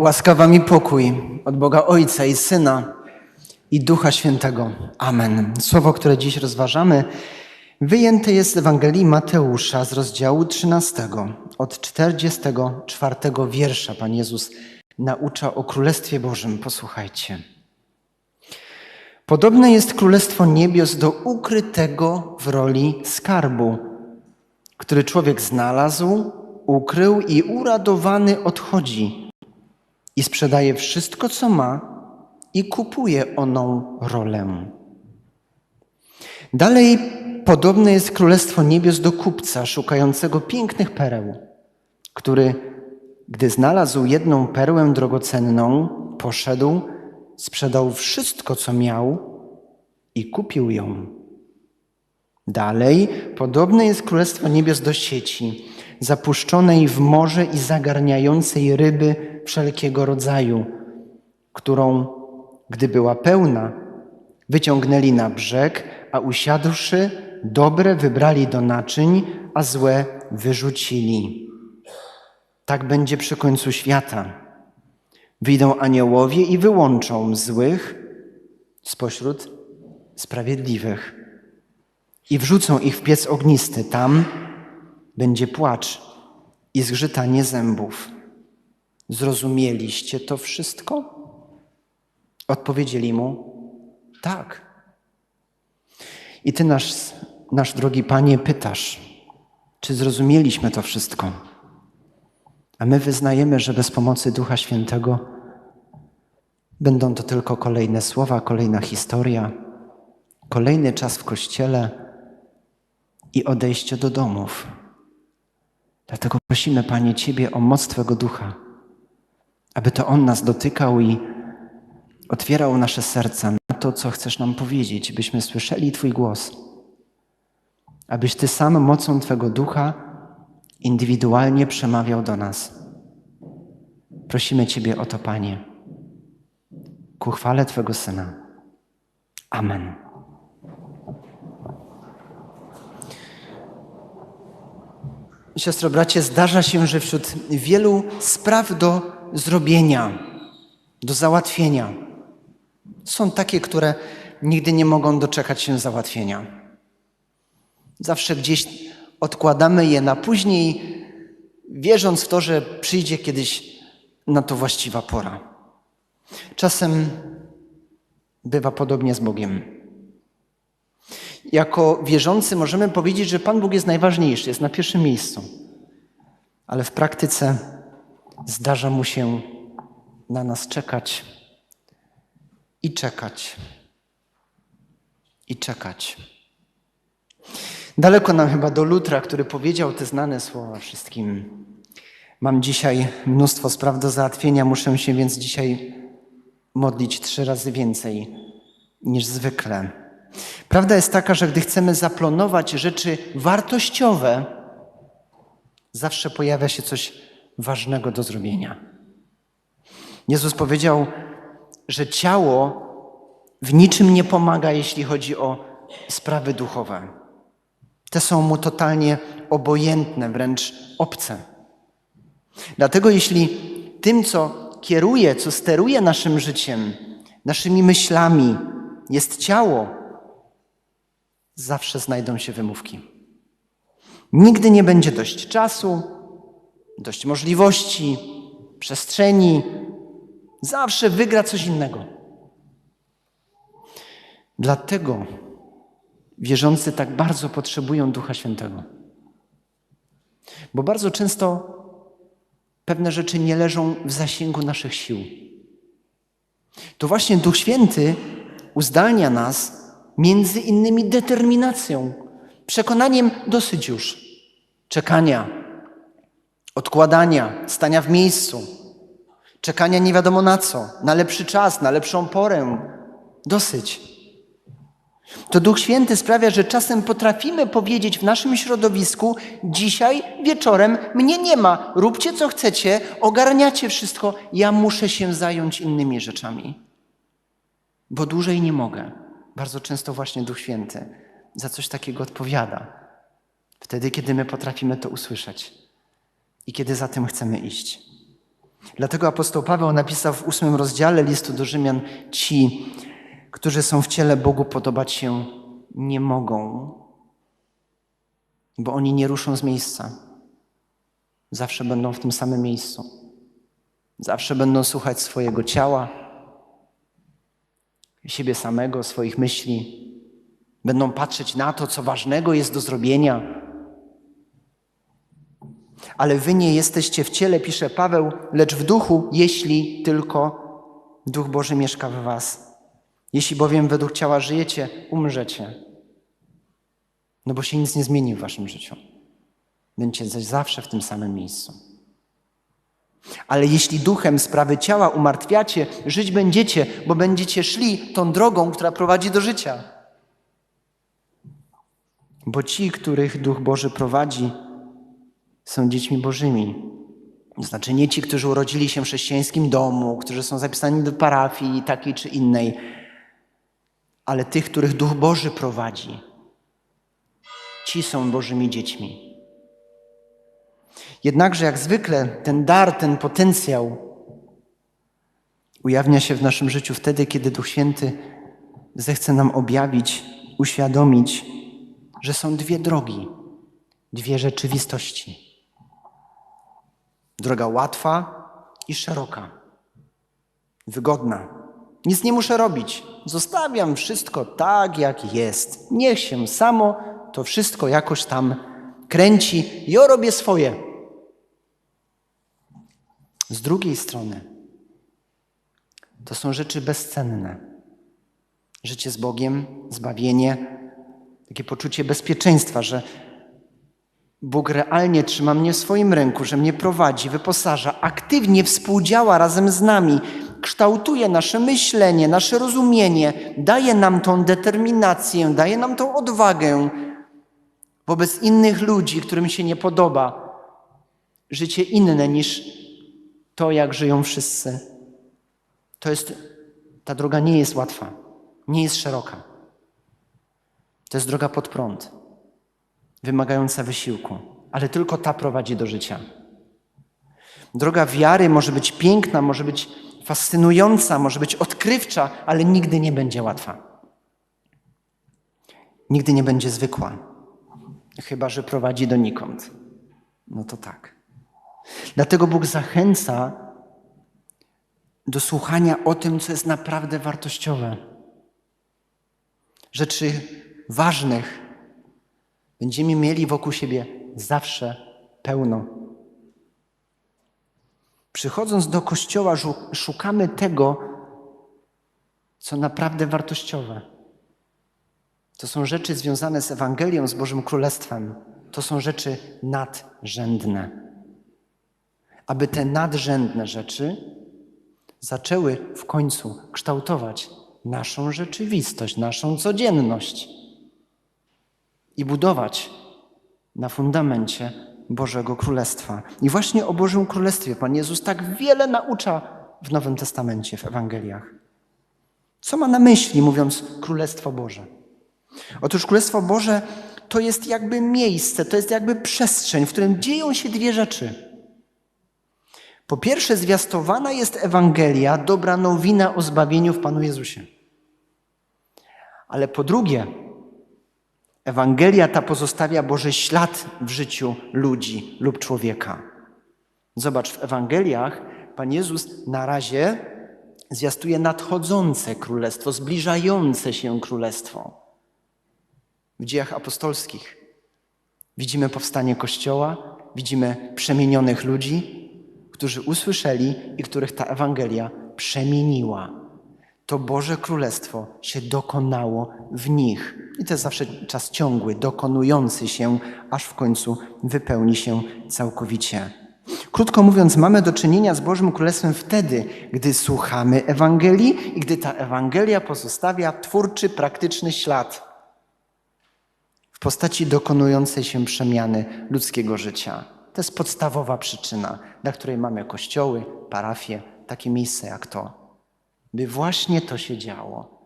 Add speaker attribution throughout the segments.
Speaker 1: Łaskawa mi pokój od Boga Ojca i Syna i Ducha Świętego. Amen. Słowo, które dziś rozważamy, wyjęte jest z Ewangelii Mateusza z rozdziału 13, od 44 wiersza. Pan Jezus naucza o Królestwie Bożym. Posłuchajcie. Podobne jest Królestwo Niebios do ukrytego w roli skarbu, który człowiek znalazł, ukrył i uradowany odchodzi i sprzedaje wszystko, co ma i kupuje oną rolę. Dalej podobne jest Królestwo Niebios do kupca szukającego pięknych pereł, który, gdy znalazł jedną perłę drogocenną, poszedł, sprzedał wszystko, co miał i kupił ją. Dalej podobne jest Królestwo Niebios do sieci, zapuszczonej w morze i zagarniającej ryby wszelkiego rodzaju, którą, gdy była pełna, wyciągnęli na brzeg, a usiadłszy, dobre wybrali do naczyń, a złe wyrzucili. Tak będzie przy końcu świata. Wyjdą aniołowie i wyłączą złych spośród sprawiedliwych i wrzucą ich w piec ognisty. Tam będzie płacz i zgrzytanie zębów. Zrozumieliście to wszystko? Odpowiedzieli mu: Tak. I ty, nasz, nasz drogi panie, pytasz, czy zrozumieliśmy to wszystko? A my wyznajemy, że bez pomocy Ducha Świętego będą to tylko kolejne słowa, kolejna historia, kolejny czas w kościele i odejście do domów. Dlatego prosimy, Panie, Ciebie o moc Twego Ducha, aby to On nas dotykał i otwierał nasze serca na to, co chcesz nam powiedzieć, byśmy słyszeli Twój głos. Abyś Ty sam mocą Twego Ducha indywidualnie przemawiał do nas. Prosimy Ciebie o to, Panie, ku chwale Twego Syna. Amen. Siostro, bracie, zdarza się, że wśród wielu spraw do zrobienia, do załatwienia, są takie, które nigdy nie mogą doczekać się załatwienia. Zawsze gdzieś odkładamy je na później, wierząc w to, że przyjdzie kiedyś na to właściwa pora. Czasem bywa podobnie z Bogiem. Jako wierzący możemy powiedzieć, że Pan Bóg jest najważniejszy, jest na pierwszym miejscu. Ale w praktyce zdarza mu się na nas czekać i czekać i czekać. Daleko nam chyba do Lutra, który powiedział te znane słowa wszystkim. Mam dzisiaj mnóstwo spraw do załatwienia, muszę się więc dzisiaj modlić trzy razy więcej niż zwykle. Prawda jest taka, że gdy chcemy zaplanować rzeczy wartościowe, zawsze pojawia się coś ważnego do zrobienia. Jezus powiedział, że ciało w niczym nie pomaga, jeśli chodzi o sprawy duchowe. Te są mu totalnie obojętne, wręcz obce. Dlatego, jeśli tym, co kieruje, co steruje naszym życiem, naszymi myślami, jest ciało, zawsze znajdą się wymówki. Nigdy nie będzie dość czasu, dość możliwości, przestrzeni. Zawsze wygra coś innego. Dlatego wierzący tak bardzo potrzebują Ducha Świętego. Bo bardzo często pewne rzeczy nie leżą w zasięgu naszych sił. To właśnie Duch Święty uzdalnia nas między innymi determinacją, przekonaniem dosyć już czekania, odkładania, stania w miejscu, czekania nie wiadomo na co, na lepszy czas, na lepszą porę. Dosyć. To Duch Święty sprawia, że czasem potrafimy powiedzieć w naszym środowisku: Dzisiaj wieczorem mnie nie ma, róbcie co chcecie, ogarniacie wszystko, ja muszę się zająć innymi rzeczami, bo dłużej nie mogę. Bardzo często właśnie Duch Święty za coś takiego odpowiada. Wtedy, kiedy my potrafimy to usłyszeć i kiedy za tym chcemy iść. Dlatego apostoł Paweł napisał w ósmym rozdziale listu do Rzymian: Ci, którzy są w ciele Bogu podobać się nie mogą, bo oni nie ruszą z miejsca. Zawsze będą w tym samym miejscu. Zawsze będą słuchać swojego ciała, siebie samego, swoich myśli. Będą patrzeć na to, co ważnego jest do zrobienia. Ale wy nie jesteście w ciele, pisze Paweł, lecz w duchu, jeśli tylko Duch Boży mieszka w was. Jeśli bowiem według ciała żyjecie, umrzecie. No bo się nic nie zmieni w waszym życiu. Będziecie zawsze w tym samym miejscu. Ale jeśli duchem sprawy ciała umartwiacie, żyć będziecie, bo będziecie szli tą drogą, która prowadzi do życia. Bo ci, których Duch Boży prowadzi, są dziećmi Bożymi. Znaczy nie ci, którzy urodzili się w chrześcijańskim domu, którzy są zapisani do parafii takiej czy innej, ale tych, których Duch Boży prowadzi. Ci są Bożymi dziećmi. Jednakże, jak zwykle, ten dar, ten potencjał ujawnia się w naszym życiu wtedy, kiedy Duch Święty zechce nam objawić, uświadomić, że są dwie drogi, dwie rzeczywistości. Droga łatwa i szeroka, wygodna. Nic nie muszę robić. Zostawiam wszystko tak, jak jest. Niech się samo to wszystko jakoś tam kręci. Ja robię swoje. Z drugiej strony, to są rzeczy bezcenne. Życie z Bogiem, zbawienie, takie poczucie bezpieczeństwa, że Bóg realnie trzyma mnie w swoim ręku, że mnie prowadzi, wyposaża, aktywnie współdziała razem z nami, kształtuje nasze myślenie, nasze rozumienie, daje nam tą determinację, daje nam tą odwagę wobec innych ludzi, którym się nie podoba życie inne niż to, jak żyją wszyscy. To jest, ta droga nie jest łatwa, nie jest szeroka. To jest droga pod prąd, wymagająca wysiłku, ale tylko ta prowadzi do życia. Droga wiary może być piękna, może być fascynująca, może być odkrywcza, ale nigdy nie będzie łatwa. Nigdy nie będzie zwykła, chyba że prowadzi donikąd. No to tak. Dlatego Bóg zachęca do słuchania o tym, co jest naprawdę wartościowe. Rzeczy ważnych będziemy mieli wokół siebie zawsze pełno. Przychodząc do kościoła, szukamy tego, co naprawdę wartościowe. To są rzeczy związane z Ewangelią, z Bożym Królestwem. To są rzeczy nadrzędne. Aby te nadrzędne rzeczy zaczęły w końcu kształtować naszą rzeczywistość, naszą codzienność i budować na fundamencie Bożego Królestwa. I właśnie o Bożym Królestwie Pan Jezus tak wiele naucza w Nowym Testamencie, w Ewangeliach. Co ma na myśli, mówiąc Królestwo Boże? Otóż Królestwo Boże to jest jakby miejsce, to jest jakby przestrzeń, w którym dzieją się dwie rzeczy. Po pierwsze, zwiastowana jest Ewangelia, dobra nowina o zbawieniu w Panu Jezusie. Ale po drugie, Ewangelia ta pozostawia Boży ślad w życiu ludzi lub człowieka. Zobacz, w Ewangeliach Pan Jezus na razie zwiastuje nadchodzące królestwo, zbliżające się królestwo. W dziejach apostolskich widzimy powstanie Kościoła, widzimy przemienionych ludzi, którzy usłyszeli i których ta Ewangelia przemieniła. To Boże Królestwo się dokonało w nich. I to jest zawsze czas ciągły, dokonujący się, aż w końcu wypełni się całkowicie. Krótko mówiąc, mamy do czynienia z Bożym Królestwem wtedy, gdy słuchamy Ewangelii i gdy ta Ewangelia pozostawia twórczy, praktyczny ślad w postaci dokonującej się przemiany ludzkiego życia. To jest podstawowa przyczyna, dla której mamy kościoły, parafie, takie miejsce jak to. By właśnie to się działo.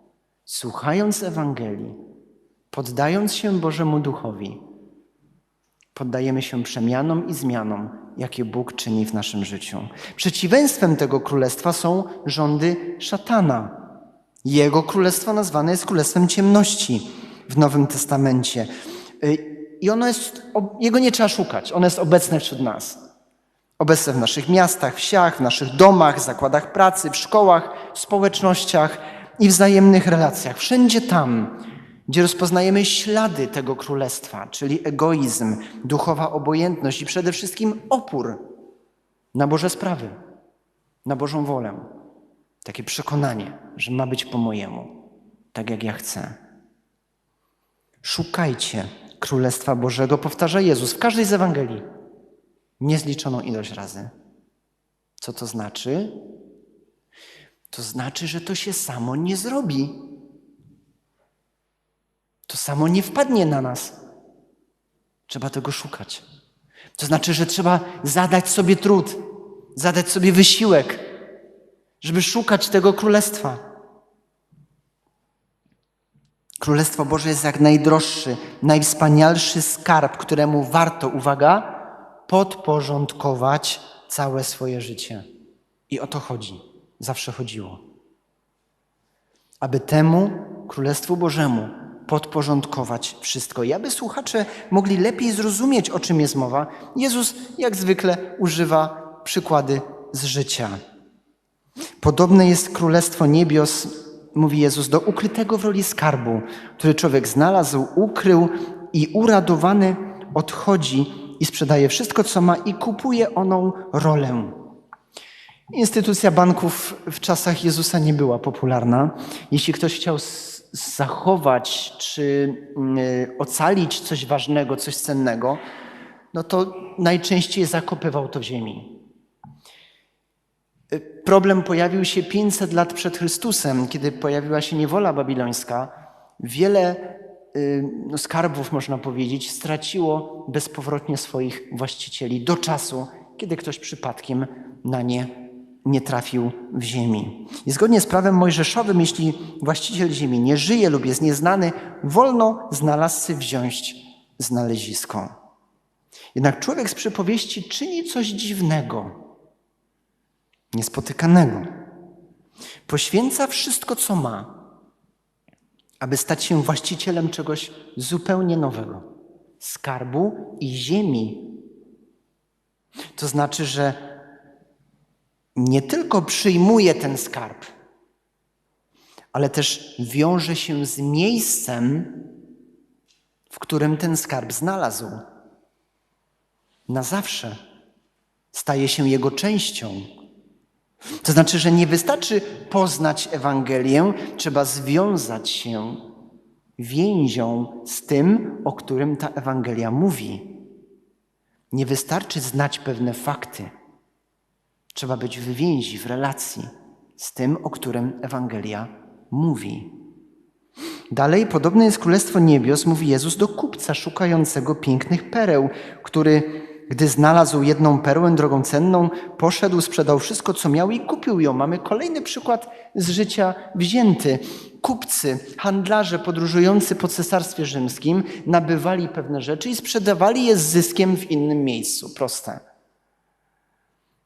Speaker 1: Słuchając Ewangelii, poddając się Bożemu Duchowi, poddajemy się przemianom i zmianom jakie Bóg czyni w naszym życiu. Przeciwieństwem tego królestwa są rządy szatana. Jego królestwo nazwane jest królestwem ciemności w Nowym Testamencie. I ono jest, jego nie trzeba szukać, ono jest obecne wśród nas. Obecne w naszych miastach, wsiach, w naszych domach, zakładach pracy, w szkołach, w społecznościach i wzajemnych relacjach. Wszędzie tam, gdzie rozpoznajemy ślady tego królestwa, czyli egoizm, duchowa obojętność i przede wszystkim opór na Boże sprawy, na Bożą wolę. Takie przekonanie, że ma być po mojemu, tak jak ja chcę. Szukajcie Królestwa Bożego, powtarza Jezus w każdej z Ewangelii. Niezliczoną ilość razy. Co to znaczy? To znaczy, że to się samo nie zrobi. To samo nie wpadnie na nas. Trzeba tego szukać. To znaczy, że trzeba zadać sobie trud, zadać sobie wysiłek, żeby szukać tego królestwa. Królestwo Boże jest jak najdroższy, najwspanialszy skarb, któremu warto, uwaga, podporządkować całe swoje życie. I o to chodzi. Zawsze chodziło. Aby temu Królestwu Bożemu podporządkować wszystko. I aby słuchacze mogli lepiej zrozumieć, o czym jest mowa, Jezus jak zwykle używa przykłady z życia. Podobne jest Królestwo Niebios, mówi Jezus, do ukrytego w roli skarbu, który człowiek znalazł, ukrył i uradowany odchodzi i sprzedaje wszystko, co ma i kupuje oną rolę. Instytucja banków w czasach Jezusa nie była popularna. Jeśli ktoś chciał zachować czy mm, ocalić coś ważnego, coś cennego, no to najczęściej zakopywał to w ziemi. Problem pojawił się 500 lat przed Chrystusem, kiedy pojawiła się niewola babilońska. Wiele y, no, skarbów, można powiedzieć, straciło bezpowrotnie swoich właścicieli do czasu, kiedy ktoś przypadkiem na nie nie trafił w ziemi. I zgodnie z prawem mojżeszowym, jeśli właściciel ziemi nie żyje lub jest nieznany, wolno znalazcy wziąć znalezisko. Jednak człowiek z przypowieści czyni coś dziwnego, niespotykanego. Poświęca wszystko, co ma, aby stać się właścicielem czegoś zupełnie nowego skarbu i ziemi. To znaczy, że nie tylko przyjmuje ten skarb, ale też wiąże się z miejscem, w którym ten skarb znalazł. Na zawsze staje się jego częścią. To znaczy, że nie wystarczy poznać Ewangelię, trzeba związać się więzią z tym, o którym ta Ewangelia mówi. Nie wystarczy znać pewne fakty. Trzeba być w więzi, w relacji z tym, o którym Ewangelia mówi. Dalej, podobne jest Królestwo Niebios, mówi Jezus do kupca szukającego pięknych pereł, który, gdy znalazł jedną perłę drogą cenną, poszedł, sprzedał wszystko, co miał i kupił ją. Mamy kolejny przykład z życia wzięty. Kupcy, handlarze podróżujący po cesarstwie rzymskim nabywali pewne rzeczy i sprzedawali je z zyskiem w innym miejscu. Proste.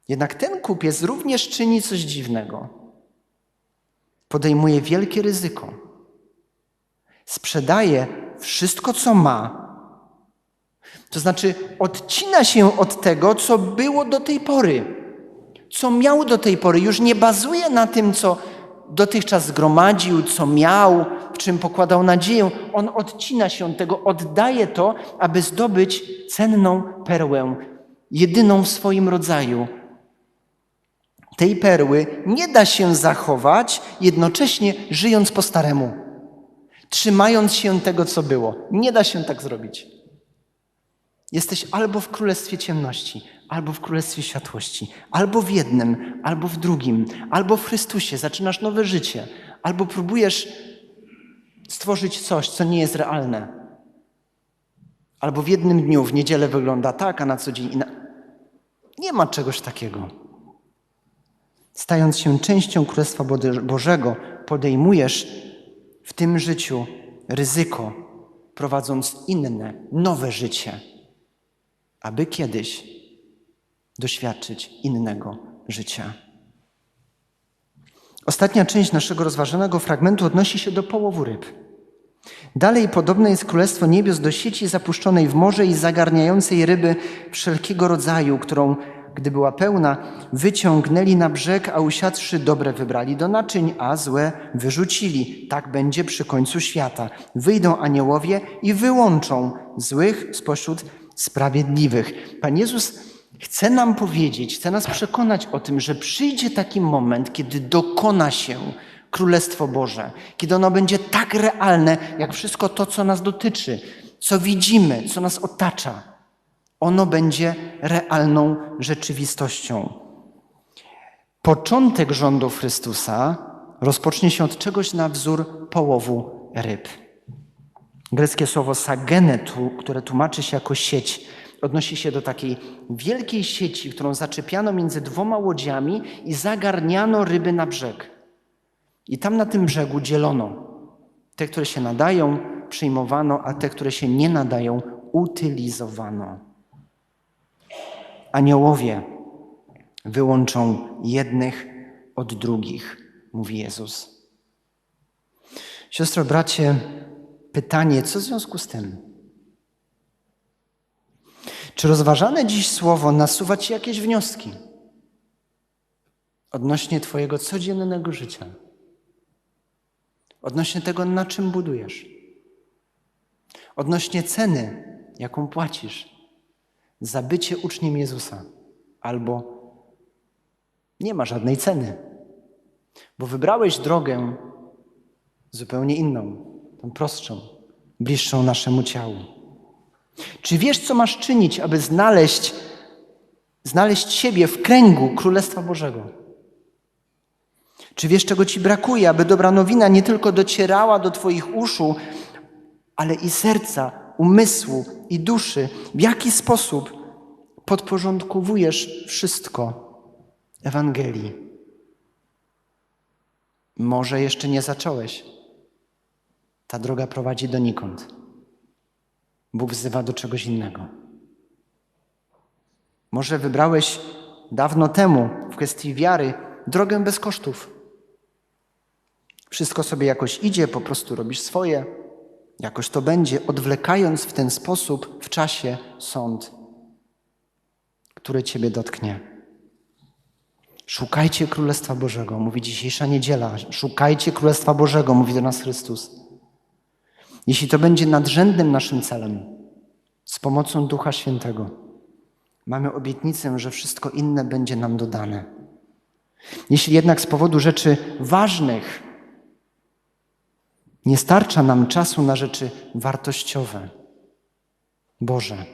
Speaker 1: Jednak ten kupiec również czyni coś dziwnego. Podejmuje wielkie ryzyko. Sprzedaje wszystko, co ma. To znaczy, odcina się od tego, co było do tej pory, co miał do tej pory. Już nie bazuje na tym, co dotychczas zgromadził, co miał, w czym pokładał nadzieję. On odcina się od tego, oddaje to, aby zdobyć cenną perłę, jedyną w swoim rodzaju, tej perły nie da się zachować, jednocześnie żyjąc po staremu, trzymając się tego, co było. Nie da się tak zrobić. Jesteś albo w królestwie ciemności, albo w królestwie światłości, albo w jednym, albo w drugim, albo w Chrystusie. Zaczynasz nowe życie, albo próbujesz stworzyć coś, co nie jest realne. Albo w jednym dniu, w niedzielę wygląda tak, a na co dzień inaczej. Nie ma czegoś takiego. Stając się częścią Królestwa Bożego, podejmujesz w tym życiu ryzyko, prowadząc inne, nowe życie, aby kiedyś doświadczyć innego życia. Ostatnia część naszego rozważanego fragmentu odnosi się do połowu ryb. Dalej podobne jest Królestwo Niebios do sieci zapuszczonej w morze i zagarniającej ryby wszelkiego rodzaju, którą, gdy była pełna, wyciągnęli na brzeg, a usiadłszy dobre wybrali do naczyń, a złe wyrzucili. Tak będzie przy końcu świata. Wyjdą aniołowie i wyłączą złych spośród sprawiedliwych. Pan Jezus chce nam powiedzieć, chce nas przekonać o tym, że przyjdzie taki moment, kiedy dokona się Królestwo Boże, kiedy ono będzie tak realne, jak wszystko to, co nas dotyczy, co widzimy, co nas otacza. Ono będzie realną rzeczywistością. Początek rządów Chrystusa rozpocznie się od czegoś na wzór połowu ryb. Greckie słowo sagenetu, które tłumaczy się jako sieć, odnosi się do takiej wielkiej sieci, którą zaczepiano między dwoma łodziami i zagarniano ryby na brzeg. I tam na tym brzegu dzielono. Te, które się nadają, przyjmowano, a te, które się nie nadają, utylizowano. Aniołowie wyłączą jednych od drugich, mówi Jezus. Siostro, bracie, pytanie, co w związku z tym? Czy rozważane dziś słowo nasuwa Ci jakieś wnioski odnośnie Twojego codziennego życia? Odnośnie tego, na czym budujesz? Odnośnie ceny, jaką płacisz za bycie uczniem Jezusa, albo nie ma żadnej ceny, bo wybrałeś drogę zupełnie inną, tą prostszą, bliższą naszemu ciału. Czy wiesz, co masz czynić, aby znaleźć, znaleźć siebie w kręgu Królestwa Bożego? Czy wiesz, czego ci brakuje, aby dobra nowina nie tylko docierała do Twoich uszu, ale i serca, umysłu i duszy? W jaki sposób podporządkowujesz wszystko Ewangelii? Może jeszcze nie zacząłeś. Ta droga prowadzi donikąd. Bóg wzywa do czegoś innego. Może wybrałeś dawno temu w kwestii wiary drogę bez kosztów. Wszystko sobie jakoś idzie, po prostu robisz swoje, jakoś to będzie, odwlekając w ten sposób w czasie sąd, który Ciebie dotknie. Szukajcie Królestwa Bożego, mówi dzisiejsza niedziela. Szukajcie Królestwa Bożego, mówi do nas Chrystus. Jeśli to będzie nadrzędnym naszym celem, z pomocą Ducha Świętego, mamy obietnicę, że wszystko inne będzie nam dodane. Jeśli jednak z powodu rzeczy ważnych nie starcza nam czasu na rzeczy wartościowe, Boże,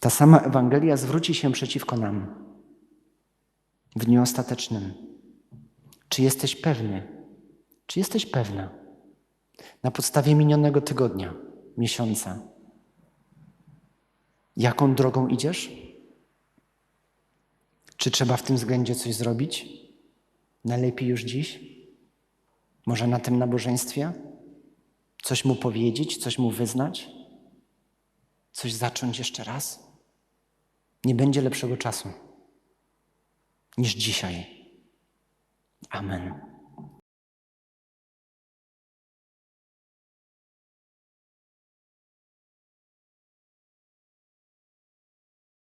Speaker 1: ta sama Ewangelia zwróci się przeciwko nam w dniu ostatecznym. Czy jesteś pewny? Czy jesteś pewna? Na podstawie minionego tygodnia, miesiąca. Jaką drogą idziesz? Czy trzeba w tym względzie coś zrobić? Najlepiej już dziś? Może na tym nabożeństwie? Coś mu powiedzieć, coś mu wyznać? Coś zacząć jeszcze raz? Nie będzie lepszego czasu niż dzisiaj. Amen.